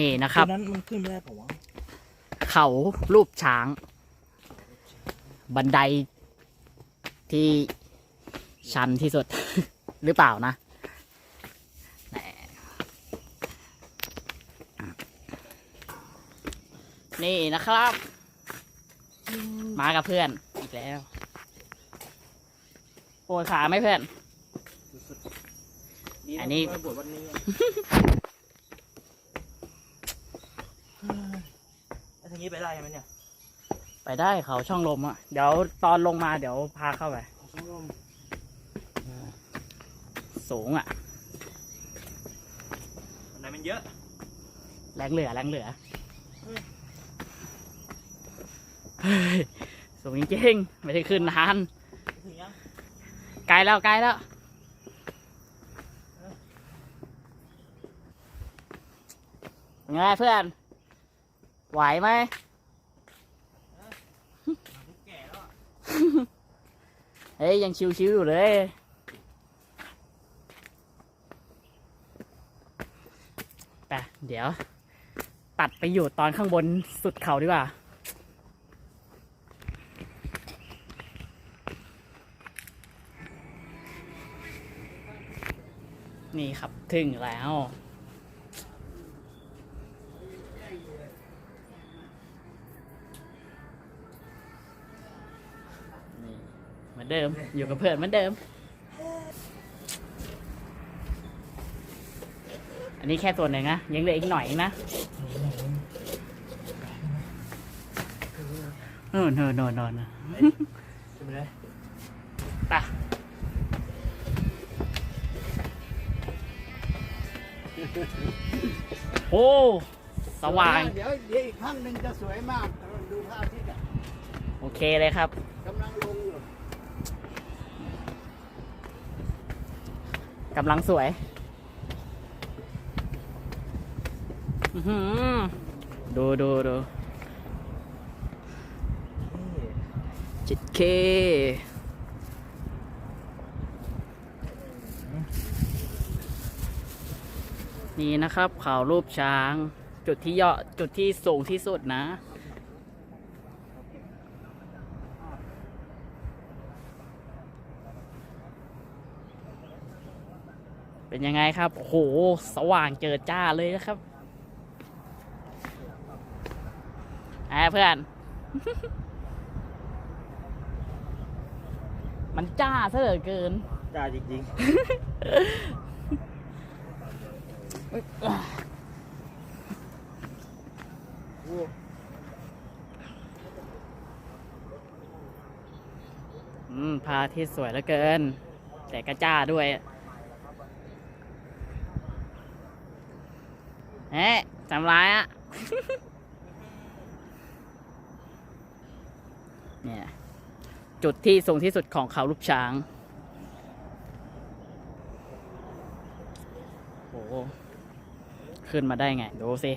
นี่นะครับ ตัวนั้นมันขึ้นไม่ได้เปล่าวะเขารูปช้าง บันไดที่ชันที่สุด หรือเปล่านะแหมนี่นะครับ มากับเพื่อนอีกแล้ว ปวดขาไหมเพื่อนดีะอันนี้ไม่ปวดวันนี้อะเฮ้ย แล้วทางนี้ไปได้ไหมเนี่ยไปได้เขาช่องลมอะ เดี๋ยวตอนลงมาเดี๋ยวพาเข้าไป ช่องลมสูงอะบันไดมันเยอะ แรงเหลือแรงเหลือเฮ้ยเฮ้ยสูงจริงๆไม่ได้ขึ้นนานถึงยังไกลแล้วไกลแล้วไงเพื่อน ไหวไหมแก่แล้วเฮ้ย ยังชิวๆอยู่เลย ไป เดี๋ยว ตัดไปอยู่ตอนข้างบนสุดเขาดีกว่านี่ครับ ถึงแล้ว เหมือนเดิม อยู่กับเพื่อนเหมือนเดิม อันนี้แค่ส่วนหนึ่งนะ ยังเหลืออีกหน่อยนะโน่นโน่นโน่นโน่นนะขึ้นไปเลยไปโอ้สว่าง เดี๋ยวเดี๋ยวอีกครั้งหนึ่งจะสวยมากดูพระอาทิตย์อะโอเคเลยครับ กำลังลงอยู่ กำลังสวยดูดูดูจิตเคนี่นะครับเขารูปช้าง จุดที่ยอดจุดที่สูงที่สุดนะ เป็นยังไงครับโอ้โหสว่างเจิดจ้าเลยนะครับไอ้เพื่อน มันจ้าซะเหลือเกิน จ้าจริงๆโอ้อืมพระอาทิตย์สวยเหลือเกิน แต่ก็จ้าด้วย เฮ้จำร้ายอะเนี่ยจุดที่สูงที่สุดของเขาลูกช้าง โอ้โหขึ้นมาได้ไง ดูสิ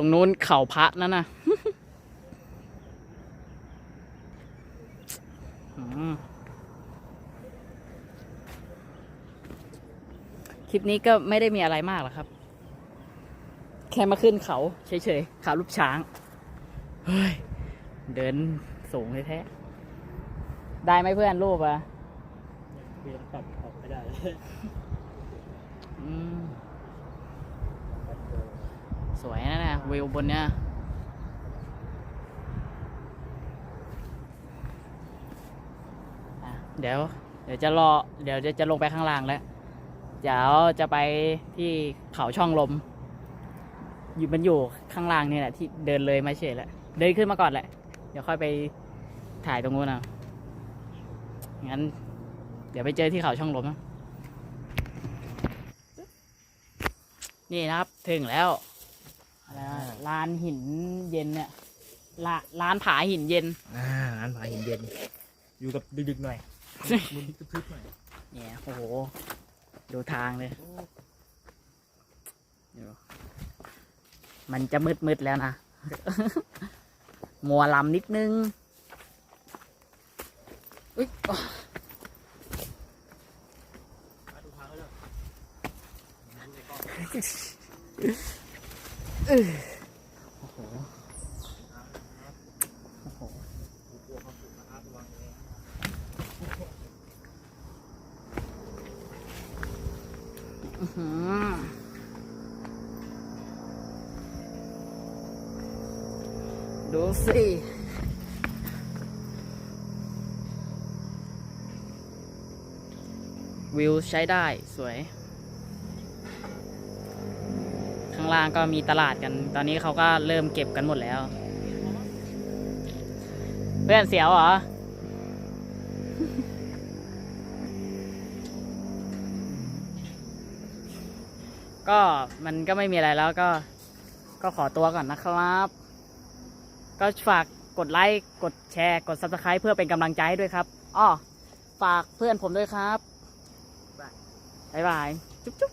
รงนู้นเขาพระนั่นน่ะอืมคลิปนี้ก็ไม่ได้มีอะไรมากหรอกครับ แค่มาขึ้นเขาเฉยๆเขาลูกช้าง เฮ้ย เดินสูงแท้ๆได้ไหมเพื่อนรูปอะเพียงปรับออกไม่ได้อืมสวยนะ วิวบนเนี้ยเดี๋ยว เดี๋ยวจะรอ เดี๋ยวจะจะลงไปข้างล่างแล้ว เดี๋ยวจะไปที่เขาช่องลม อยู่มันอยู่ข้างล่างนี่แหละที่เดินเลยมาเฉยแหละเดินขึ้นมาก่อนแหละ เดี๋ยวค่อยไปถ่ายตรงนู้นเอางั้น เดี๋ยวไปเจอที่เขาช่องลมนะนี่นะครับ ถึงแล้ว อะไรนะร้านหินเย็นเนี่ยร้านร้านผาหินเย็น อ่าร้านผาหินเย็น อยู่กับดึกๆหน่อยมุนทึบๆหน่อยเนี่ยโอ้โห ดูทางเลยดูมันจะมืดมืดๆแล้วนะ มัวลำนิดนึงอุ๊ยอ๋อดูทางเขาเลย โอ้โหโอ้โหอือหือดูสิวิวใช้ได้สวย ข้าง ล่างก็มีตลาดกัน ตอนนี้เขาก็เริ่มเก็บกันหมดแล้ว เพื่อนเสียวเหรอก็มันก็ไม่มีอะไรแล้วก็ก็ขอตัวก่อนนะครับ ก็ฝากกดไลค์ กดแชร์ กด subscribe เพื่อเป็นกำลังใจให้ด้วยครับอ้อฝากเพื่อนผมด้วยครับ บ๊ายบาย จุ๊บจุ๊บ